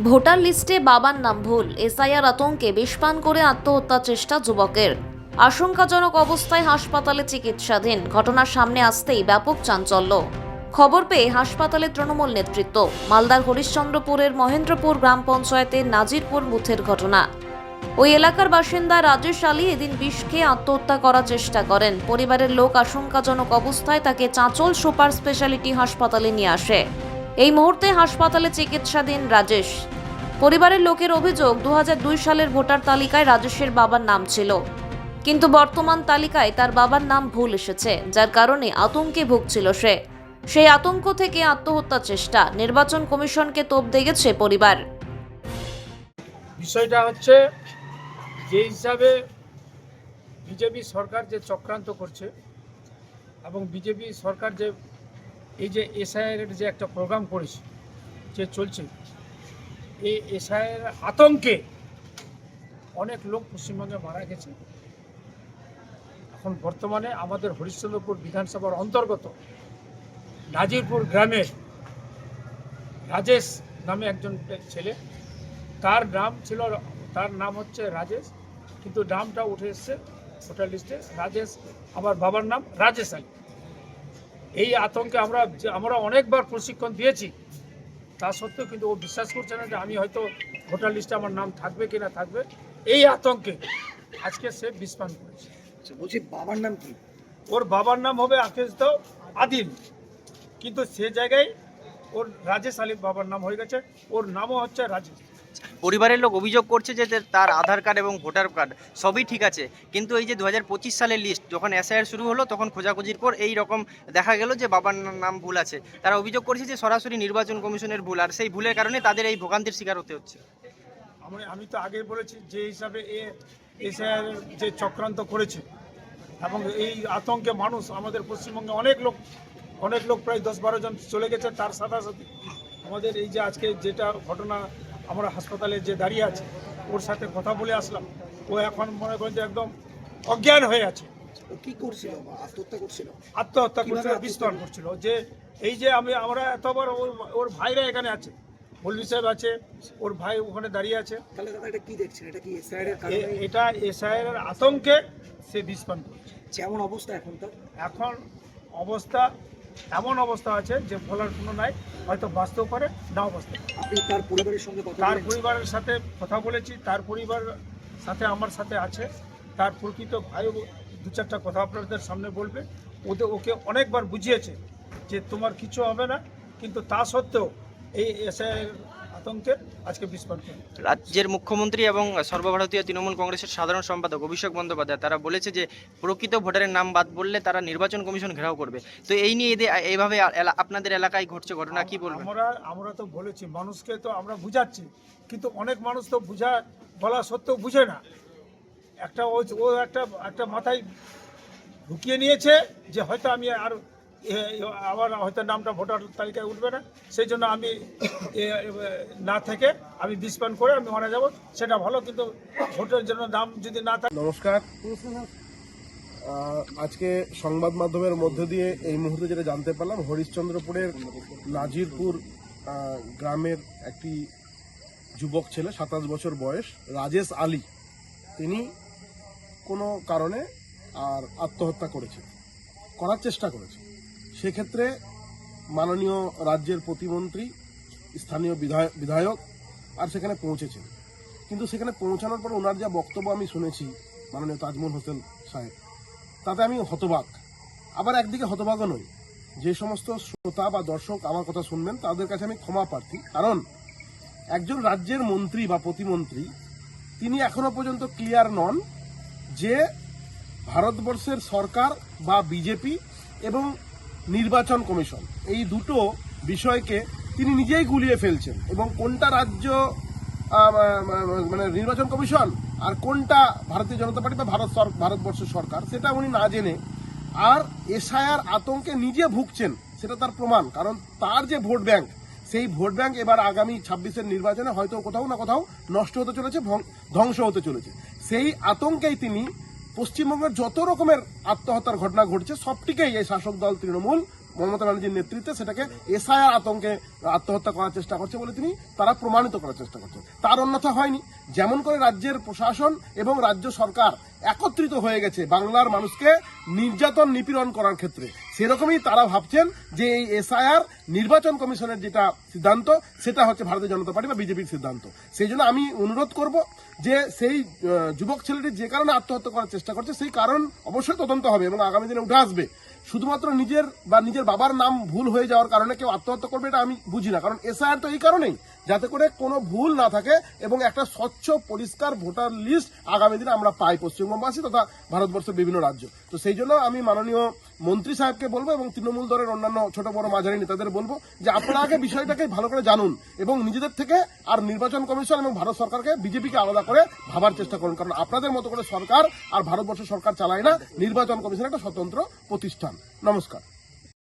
Voter লিস্টে বাবার নাম ভুল, এসআইআর আতঙ্কে বিষপান করে আত্মহত্যা চেষ্টা যুবকের। আশঙ্কাজনক অবস্থায় হাসপাতালে চিকিৎসাধীন, ঘটনার সামনে আসতেই ব্যাপক চাঞ্চল্য। খবর পেয়ে হাসপাতালে তৃণমূল নেতৃত্ব, মালদার হরিশ্চন্দ্রপুরের মহেন্দ্রপুর গ্রাম পঞ্চায়েতের নাজিরপুর বুথের ঘটনা। ওই এলাকার বাসিন্দা রাজেশ আলী এদিন বিষ খেয়ে আত্মহত্যা করার চেষ্টা করেন। পরিবারের লোক আশঙ্কাজনক অবস্থায় তাকে চাঁচল সুপার স্পেশালিটি হাসপাতালে নিয়ে আসে। এই মুহূর্তে হাসপাতালে চিকিৎসাধীন রাজেশ। পরিবারের লোকের অভিযোগ, দুহাজার দুই সালের ভোটার তালিকায় রাজেশের বাবার নাম ছিল। কিন্তু বর্তমান তালিকায় তার বাবার নাম ভুল এসেছে, যার কারণে আতঙ্কে ভুগছিল সে। সেই আতঙ্ক থেকে আত্মহত্যা চেষ্টা, নির্বাচন কমিশনকে তোপ দেখেছে পরিবার। বিষয়টা হচ্ছে, যে হিসাবে বিজেপি সরকার যে চক্রান্ত করছে এবং বিজেপি সরকার যে এই যে এসআইআর যে একটা প্রোগ্রাম করেছে, যে চলছে, এই এসআইআর আতঙ্কে অনেক লোক পশ্চিমবঙ্গে মারা গেছে। এখন বর্তমানে আমাদের হরিশ্চন্দ্রপুর বিধানসভার অন্তর্গত নাজিরপুর গ্রামের রাজেশ নামে একজন ছেলে, তার নাম ছিল, তার নাম হচ্ছে রাজেশ, কিন্তু নামটা উঠে এসছে ভোটার লিস্টে, রাজেশ, আমার বাবার নাম রাজেশ আলী। এই আতঙ্কে আমরা যে আমরা অনেকবার প্রশিক্ষণ দিয়েছি। তা সত্ত্বেও কিন্তু ও বিশ্বাস করছে না যে আমি হয়তো ভোটার লিস্টে আমার নাম থাকবে কি না থাকবে। এই আতঙ্কে আজকে সে বিস্পান করেছে। আচ্ছা বলছি বাবার নাম কি? ওর বাবার নাম হবে আকেশ দাও আদিল। কিন্তু সে জায়গায় ওর রাজেশ আলী বাবার নাম হয়ে গেছে। ওর নামও হচ্ছে রাজেশ। পরিবারের লোক অভিযোগ করছে যে তার আধার কার্ড এবং ভোটার কার্ড সবই ঠিক আছে। কিন্তু এই যে দু হাজার পঁচিশ সালের লিস্ট যখন এসআইআর শুরু হলো, তখন খোঁজাখুঁজির পর এই রকম দেখা গেল যে বাবার নাম ভুল আছে। তারা অভিযোগ করছে যে সরাসরি নির্বাচন কমিশনের ভুল, আর সেই ভুলের কারণে তাদের এই ভোগান্তির শিকার হতে হচ্ছে। আমি তো আগে বলেছি যে হিসাবে এসআইআর যে চক্রান্ত করেছে, এবং এই আতঙ্কে মানুষ আমাদের পশ্চিমবঙ্গে অনেক লোক অনেক লোক প্রায় দশ বারো জন চলে গেছে, তার সাথে সাথে আমাদের এই যে আজকে যেটা ঘটনা আমরা হাসপাতালে যে দাঁড়িয়ে আছে ওর সাথে কথা বলে আসলাম। ও এখন মনে করেন যে একদম অজ্ঞান হয়ে আছে। কি করছিল? আত্মহত্যা করছিল? আত্মহত্যা করছিল বিস্তার করছিল? যে এই যে আমি আমরা এতবার ওর ওর ভাইরা এখানে আছে। মৌলভী সাহেব আছে ওর ভাই ওখানে দাঁড়িয়ে আছে। তাহলে দাদা এটা কি দেখছেন? এটা কি এসআইআর এ- কারণে? এটা এসআইয়ের আতঙ্কে সে বিস্ফান করেছে। যেমন অবস্থা এখন তার এখন অবস্থা এমন অবস্থা আছে যে বলার কোনো নাই হয়তো বাঁচতেও পারে নাও বাঁচতে আপনি তার পরিবারের সঙ্গে তার পরিবারের সাথে কথা বলেছি তার পরিবার সাথে আমার সাথে আছে। তার প্রকৃত ভাই দু চারটা কথা আপনাদের সামনে বলবে। ওদের ওকে অনেকবার বুঝিয়েছে যে তোমার কিছু হবে না কিন্তু তা সত্ত্বেও এই এসআইয়ের আতঙ্কে আজকে বিস্ফোরণ রাজ্যের মুখ্যমন্ত্রী এবং সর্বভারতীয় তৃণমূল কংগ্রেসের সাধারণ সম্পাদক অভিষেক বন্দ্যোপাধ্যায় তারা বলেছে যে প্রকৃত ভোটারের নাম বাদ বললে তারা নির্বাচন কমিশন ঘেরাও করবে। তো এই নিয়ে এদের এইভাবে আপনাদের এলাকায় ঘটছে ঘটনা কি বলবেন? আমরা আমরা তো বলেছি মানুষকে তো আমরা বুঝাচ্ছি কিন্তু অনেক মানুষ তো বুঝা বলা সত্ত্বেও বুঝে না। একটা ও একটা একটা মাথায় ঢুকিয়ে নিয়েছে যে হয়তো আমি আর আবার হয়তো নামটা ভোটার তালিকায় উঠবে না। সেই জন্য আমি না থেকে আমি বিস্পান করে আমি মারা যাব। সেটা ভালো, কিন্তু ভোটের জন্য নাম যদি না থাকে নমস্কার। আজকে সংবাদ মাধ্যমের মধ্য দিয়ে এই মুহূর্তে যেটা জানতে পারলাম, হরিশ্চন্দ্রপুরের নাজিরপুর গ্রামের একটি যুবক ছেলে, সাতাশ বছর বয়স, রাজেশ আলী। তিনি কোনো কারণে আর আত্মহত্যা করেছে করার চেষ্টা করেছে সেক্ষেত্রে মাননীয় রাজ্যের প্রতিমন্ত্রী, স্থানীয় বিধায়ক বিধায়ক, আর সেখানে পৌঁছেছেন। কিন্তু সেখানে পৌঁছানোর পর ওনার যা বক্তব্য আমি শুনেছি, মাননীয় তাজমহল হোসেন সাহেব, তাতে আমি হতবাক। আবার একদিকে হতবাকও নই। যে সমস্ত শ্রোতা বা দর্শক আমার কথা শুনবেন, তাদের কাছে আমি ক্ষমা প্রার্থী। কারণ একজন রাজ্যের মন্ত্রী বা প্রতিমন্ত্রী, তিনি এখনও পর্যন্ত ক্লিয়ার নন যে ভারতবর্ষের সরকার বা বিজেপি এবং নির্বাচন কমিশন। এই দুটো বিষয়কে তিনি নিজেই গুলিয়ে ফেলছেন। এবং কোনটা রাজ্য মানে নির্বাচন কমিশন আর কোনটা ভারতীয় জনতা পার্টি বা ভারত ভারতবর্ষের সরকার, সেটা উনি না জেনে আর এসআইআর আতঙ্কে নিজে ভুগছেন, সেটা তার প্রমাণ। কারণ তার যে ভোট ব্যাংক, সেই ভোট ব্যাংক এবার আগামী ছাব্বিশের নির্বাচনে হয়তো কোথাও না কোথাও নষ্ট হতে চলেছে ধ্বংস হতে চলেছে। সেই আতঙ্কেই তিনি পশ্চিমবঙ্গের যত রকমের আত্মহত্যার ঘটনা ঘটছে সবটিকেই এই শাসক দল তৃণমূল মমতা ব্যানার্জির নেতৃত্বে সেটাকে এসআইআর আতঙ্কে আত্মহত্যা করার চেষ্টা করছে বলে তিনি, তারা প্রমাণিত করার চেষ্টা করছেন তার অন্যথা হয়নি। যেমন করে রাজ্যের প্রশাসন এবং রাজ্য সরকার একত্রিত হয়ে গেছে বাংলার মানুষকে নির্যাতন নিপীড়ন করার ক্ষেত্রে। সেরকমই তারা ভাবছেন যে এই এসআইআর নির্বাচন কমিশনের যেটা সিদ্ধান্ত, সেটা হচ্ছে ভারতীয় জনতা পার্টি বা বিজেপির সিদ্ধান্ত। সেই জন্য আমি অনুরোধ করব যে সেই যুবক ছেলেটি যে কারণে আত্মহত্যা করার চেষ্টা করছে, সেই কারণ অবশ্যই তদন্ত হবে এবং আগামী দিনে উঠে আসবে। শুধুমাত্র নিজের বা নিজের বাবার নাম ভুল হয়ে যাওয়ার কারণে কেউ আত্মহত্যা করবে এটা আমি বুঝি না। কারণ এসআইআর তো এই কারণেই। যাতে করে কোনো ভুল না থাকে এবং একটা স্বচ্ছ, পরিষ্কার ভোটার লিস্ট আগামী দিনে আমরা পাই পশ্চিমবঙ্গবাসী তথা ভারতবর্ষের বিভিন্ন রাজ্য। তো সেই জন্য আমি মাননীয় মন্ত্রী সাহেবকে বলব এবং তৃণমূল দলের অন্যান্য ছোট বড় মাঝারি নেতাদের বলব যে আপনারা আগে বিষয়টাকে ভালো করে জানুন এবং নিজেদের থেকে আর নির্বাচন কমিশন এবং ভারত সরকারকে বিজেপিকে আলাদা করে ভাবার চেষ্টা করুন। কারণ আপনাদের মতো করে সরকার আর ভারতবর্ষ সরকার চালায় না, নির্বাচন কমিশন একটা স্বতন্ত্র প্রতিষ্ঠান। নমস্কার।